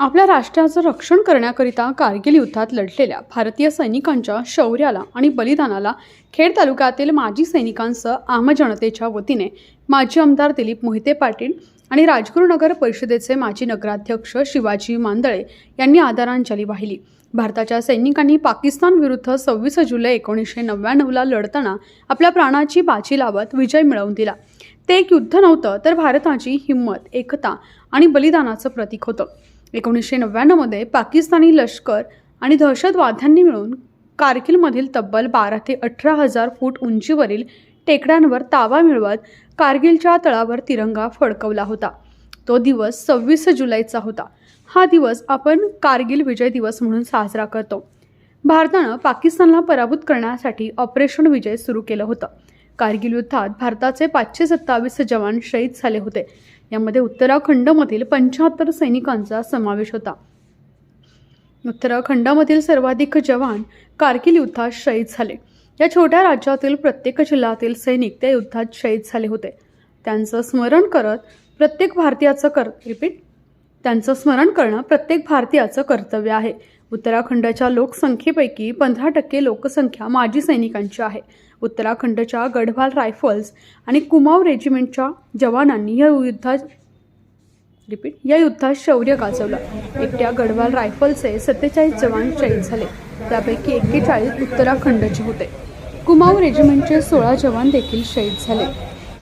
आपल्या राष्ट्राचं रक्षण करण्याकरिता कारगिल युद्धात लढलेल्या भारतीय सैनिकांच्या शौर्याला आणि बलिदानाला खेड तालुक्यातील माजी सैनिकांसह आम जनतेच्या वतीने माजी आमदार दिलीप मोहिते पाटील आणि राजगुरुनगर परिषदेचे माजी नगराध्यक्ष शिवाजी मांदळे यांनी आदरांजली वाहिली. भारताच्या सैनिकांनी पाकिस्तान विरुद्ध सव्वीस जुलै एकोणीसशे नव्याण्णवला लढताना आपल्या प्राणाची बाजी लावत विजय मिळवून दिला. ते एक युद्ध नव्हतं तर भारताची हिंमत एकता आणि बलिदानाचं प्रतीक होतं. एकोणीसशे नव्याण्णवमध्ये पाकिस्तानी लष्कर आणि दहशतवाद्यांनी मिळून कारगिलमधील तब्बल बारा ते अठरा हजार फूट उंचीवरील टेकड्यांवर ताबा मिळवत कारगिलच्या तळावर तिरंगा फडकवला होता. तो दिवस सव्वीस जुलैचा होता. हा दिवस आपण कारगिल विजय दिवस म्हणून साजरा करतो. भारतानं पाकिस्तानला पराभूत करण्यासाठी ऑपरेशन विजय सुरू केलं होतं. कारगिल युद्धात भारताचे पाचशे सत्तावीस जवान शहीद झाले होते. यामध्ये उत्तराखंडमधील पंच्याहत्तर सैनिकांचा समावेश होता. उत्तराखंडामधील सर्वाधिक जवान कारगिल युद्धात शहीद झाले. या छोट्या राज्यातील प्रत्येक जिल्ह्यातील सैनिक त्या युद्धात शहीद झाले होते. त्यांचं स्मरण करत प्रत्येक भारतीयाचं कर रिपीट त्यांचं स्मरण करणं प्रत्येक भारतीयाचं कर्तव्य आहे. उत्तराखंडच्या लोकसंख्येपैकी पंधरा टक्के लोकसंख्या माजी सैनिकांची आहे. उत्तराखंडच्या गढवाल रायफल्स आणि कुमाव रेजिमेंटच्या जवानांनी या युद्धात रिपीट या युद्धात शौर्य गाजवलं. एकट्या गढवाल रायफलचे सत्तेचाळीस जवान शहीद झाले. त्यापैकी एक्केचाळीस उत्तराखंडचे होते. कुमाऊ रेजिमेंटचे सोळा जवान देखील शहीद झाले.